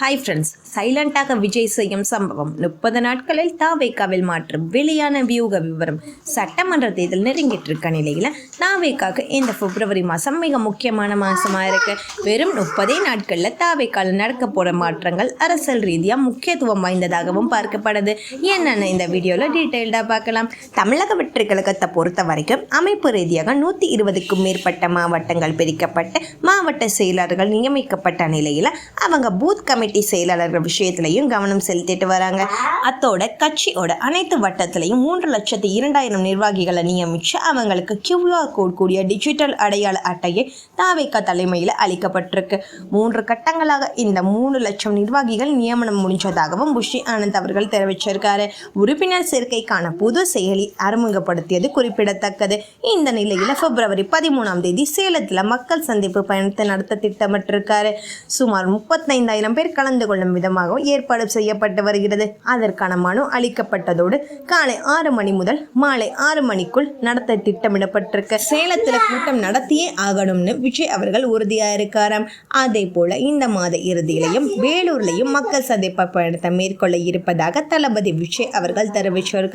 Hi friends சைலண்டாக விஜய் செய்யும் சம்பவம். முப்பது நாட்களில் தாவேக்காவில் மாற்றம். வெளியான வியூக விவரம். சட்டமன்ற தேர்தல் நெருங்கிட்டு இருக்க நிலையில் தாவேக்காக்கு இந்த பிப்ரவரி மாதம் மிக முக்கியமான மாதமாக இருக்கு. வெறும் முப்பதே நாட்களில் தாவேக்காவில் நடக்க போகிற மாற்றங்கள் அரசியல் ரீதியாக முக்கியத்துவம் வாய்ந்ததாகவும் பார்க்கப்படுது. என்னென்ன இந்த வீடியோவில் டீட்டெயில்டாக பார்க்கலாம். தமிழக வெற்றி கழகத்தை பொறுத்த வரைக்கும் அமைப்பு ரீதியாக நூற்றி இருபதுக்கும் மேற்பட்ட மாவட்டங்கள் பிரிக்கப்பட்டு மாவட்ட செயலாளர்கள் நியமிக்கப்பட்ட நிலையில் அவங்க பூத் கமிட்டி செயலாளர்கள் விஷயத்திலையும் கவனம் செலுத்திட்டு வராங்க. அத்தோட கட்சியோட அனைத்து வட்டத்திலையும் மூன்று லட்சத்து இரண்டாயிரம் நிர்வாகிகளை நியமித்து அவங்களுக்கு கியூஆர் கோட் கூடிய டிஜிட்டல் அடையாள அட்டையை தாவேக்கா தலைமையில் அளிக்கப்பட்டிருக்கு. மூன்று கட்டங்களாக இந்த மூணு லட்சம் நிர்வாகிகள் நியமனம் முடிஞ்சதாகவும் புஷி ஆனந்த் அவர்கள் தெரிவிச்சிருக்காரு. உறுப்பினர் சேர்க்கைக்கான புது செயலி அறிமுகப்படுத்தியது குறிப்பிடத்தக்கது. இந்த நிலையில் பிப்ரவரி பதிமூணாம் தேதி சேலத்தில் மக்கள் சந்திப்பு பயணத்தை நடத்த திட்டமிட்டிருக்காரு. சுமார் முப்பத்தைந்தாயிரம் பேர் கலந்து கொள்ளும் விதமாகவும் ஏற்பாடு செய்யப்பட்டு வருகிறது. அதற்கான மனு அளிக்கப்பட்டதோடு காலை ஆறு மணி முதல் மாலை ஆறு மணிக்குள் நடத்த திட்டமிடப்பட்டிருக்க. சேலத்தில் கூட்டம் நடத்தியே ஆகணும்னு விஜய் அவர்கள் உறுதியாக இருக்காராம். அதே போல இந்த மாத இறுதியிலையும் வேலூர்லையும் மக்கள் சந்திப்பு மேற்கொள்ள இருப்பதாக தளபதி விஜய் அவர்கள் தெரிவிச்சிருக்கார்.